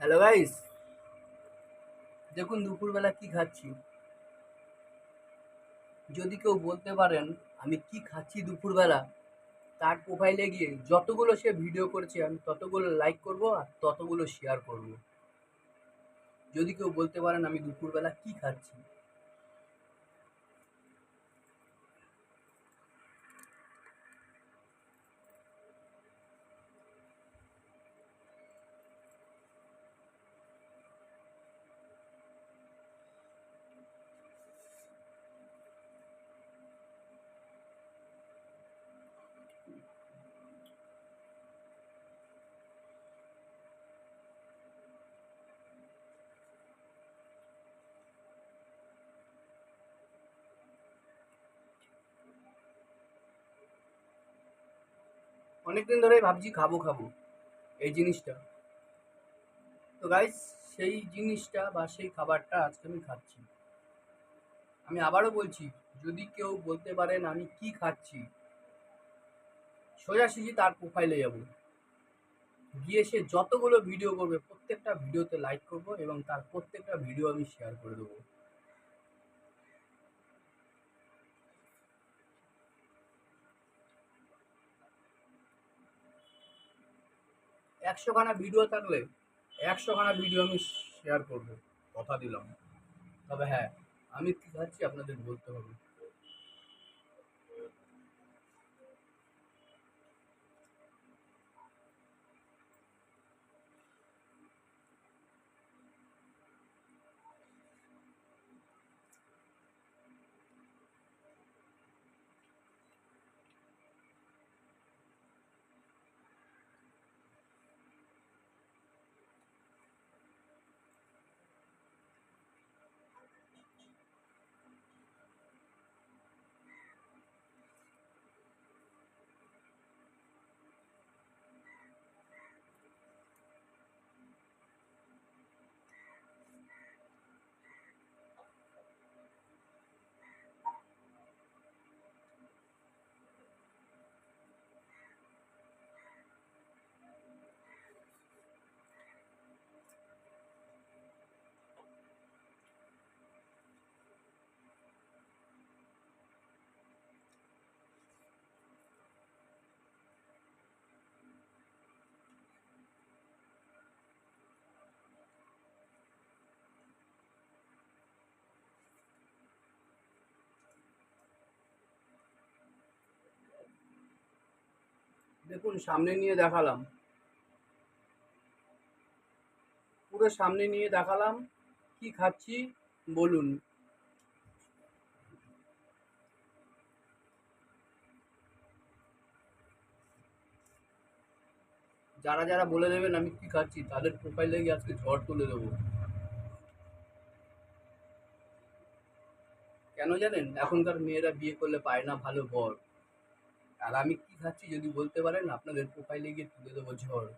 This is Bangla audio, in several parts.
হ্যালো গাইস দেখুন, দুপুরবেলা কি খাচ্ছি? যদি কেউ বলতে পারেন, আমি কি খাচ্ছি দুপুরবেলা, তার প্রোফাইলে গিয়ে যতগুলো সে ভিডিও করেছে, আমি ততগুলো লাইক করব আর ততগুলো শেয়ার করব। যদি কেউ বলতে পারেন, আমি দুপুরবেলা কি খাচ্ছি? অনেকদিন ধরেই ভাবছি খাব খাব এই জিনিসটা। তো গাইস সেই জিনিসটা বা সেই খাবারটা আজকে আমি খাচ্ছি। আমি আবারও বলছি, যদি কেউ বলতে পারেন আমি কি খাচ্ছি, সোজাসুজি তার প্রোফাইলে যাব। গিয়ে সে যতগুলো ভিডিও করবে, প্রত্যেকটা ভিডিওতে লাইক করব এবং তার প্রত্যেকটা ভিডিও আমি শেয়ার করে দেবো। একশোখানা ভিডিও থাকলে, একশোখানা ভিডিও আমি শেয়ার করব, কথা দিলাম। তবে হ্যাঁ আমি কী খাচ্ছি আপনাদের বলতে হবে। দেখুন, সামনে নিয়ে দেখালাম। পুরো সামনে নিয়ে দেখালাম, কি খাচ্ছি বলুন। যারা যারা বলে দেবেন আমি কি খাচ্ছি, তাদের প্রোফাইলে গিয়ে আজকে ঝড় তুলে দেবো। কেন জানেন? এখনকার মেয়েরা বিয়ে করলে পায় না ভালো বর। আর আমি কি খাচ্ছি যদি বলতে পারেন আপনাদের প্রোফাইলে গিয়ে তুলে দেবো ঝড়।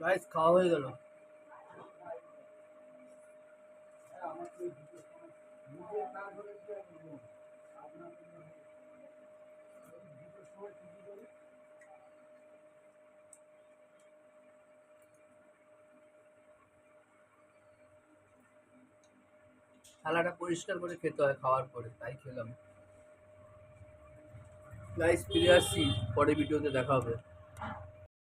গাইস খাওয়া হয়ে গেল থালাটা পরিষ্কার করে খেতে হয় খাওয়ার পরে, তাই খেলাম। গাইস ফিরে আসছি পরে ভিডিওতে দেখা হবে।